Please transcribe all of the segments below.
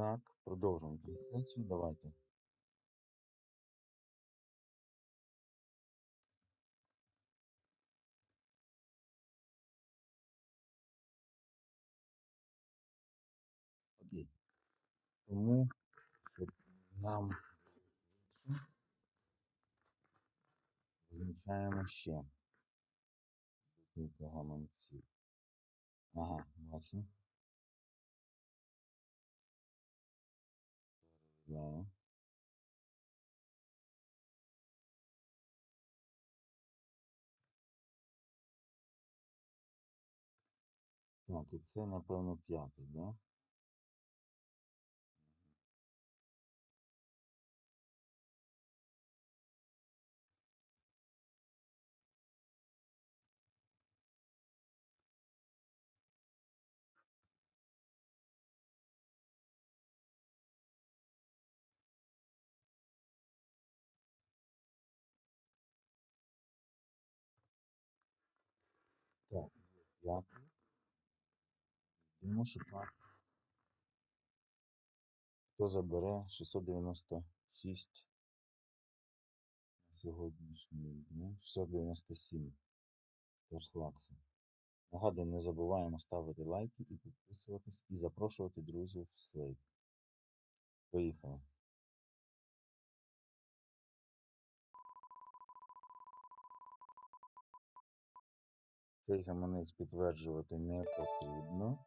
Так, продовжуємо трансляцію. Давайте. Окей. Тому, щоб нам визначаємо ще декілька гаманців. Ага, бачу. Перевіряю. Так, і це, напевно, п'ятий, да? П'ятий. Йдемо шукати. Хто забере 696 на сьогоднішній день? 697 Терслакса. Нагадую, не забуваємо ставити лайки і підписуватись, і запрошувати друзів в слейд. Поїхали. Цей гаманець підтверджувати не потрібно.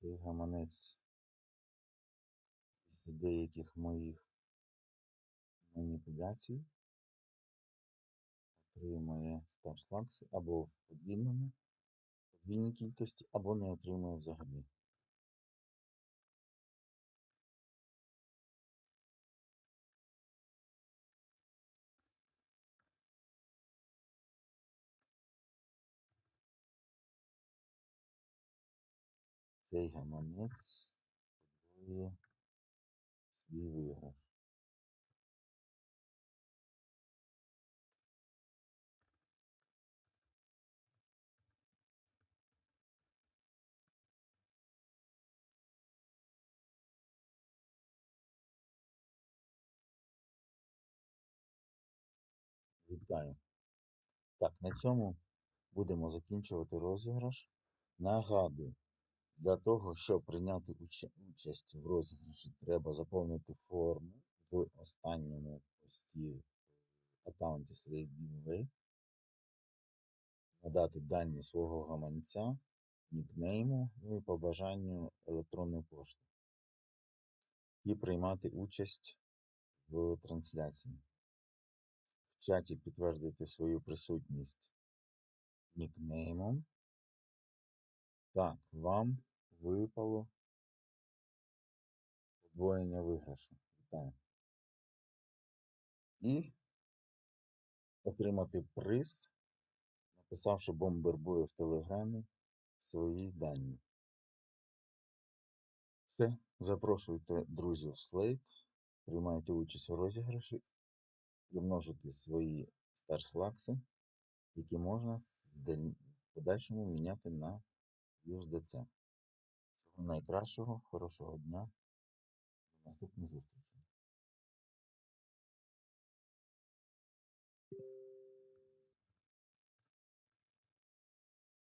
Цей гаманець після деяких моїх маніпуляцій отримує старслакси або в подвійному, подвійній кількості, або не отримує взагалі. Цей гаманець подвоює свій виграш. Вітаю. Так, на цьому будемо закінчувати розіграш. Нагадую, для того, щоб прийняти участь в розіграші, треба заповнити форму в останньому пості аккаунті Slate Giveaway, надати дані свого гаманця, нікнейму, ну і по бажанню електронну пошту. І приймати участь в трансляції. В чаті підтвердити свою присутність нікнеймом. Так, вам випало подвоєння виграшу. Вітаю. І отримати приз, написавши бомбербою в Телеграмі свої дані. Все, запрошуйте друзів в слейд, приймайте участь у розіграші, примножити свої старслакси, які можна в подальшому міняти на USDC. Всього найкращого, хорошого дня, до наступних зустрічей.